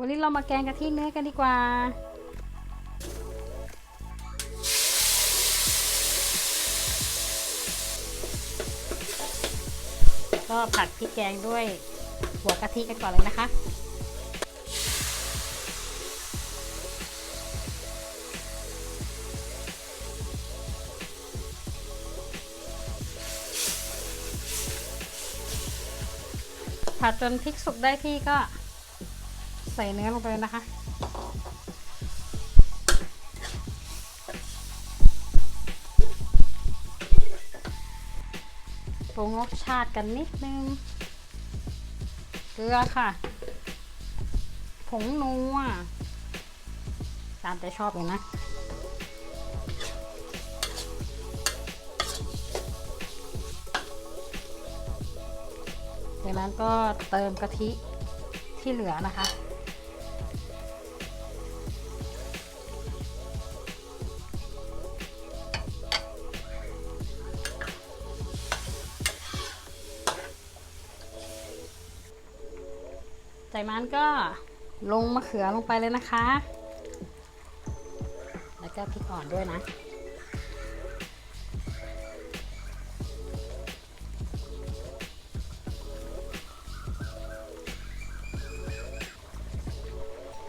วันนี้เรามาแกงกะทิเนื้อกันดีกว่า ก็ผัดพริกแกงด้วยหัวกะทิกันก่อนเลยนะคะผัดจนพริกสุกได้ที่ก็ ใส่เนื้อลงไปเลยนะคะ ปรุงรสชาติกันนิดนึง เกลือค่ะ ผงนัวตามใจชอบเลยนะจากนั้นก็เติมกะทิที่เหลือนะคะ จากนั้นก็ลงมะเขือลงไปเลยนะคะ แล้วก็พริกอ่อนด้วยนะ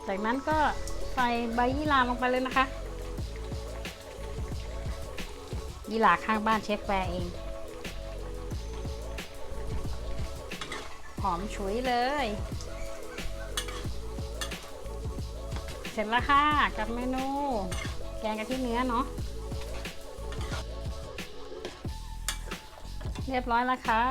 จากนั้นก็ใส่ใบยี่หร่าลงไปเลยนะคะ ยี่หร่าข้างบ้านเชฟแฟร์เอง หอมฉุยเลย สร็จแล้วค่ะ กับเมนู แกงกะทิเนื้อเนาะเรียบร้อยแล้วค่ะ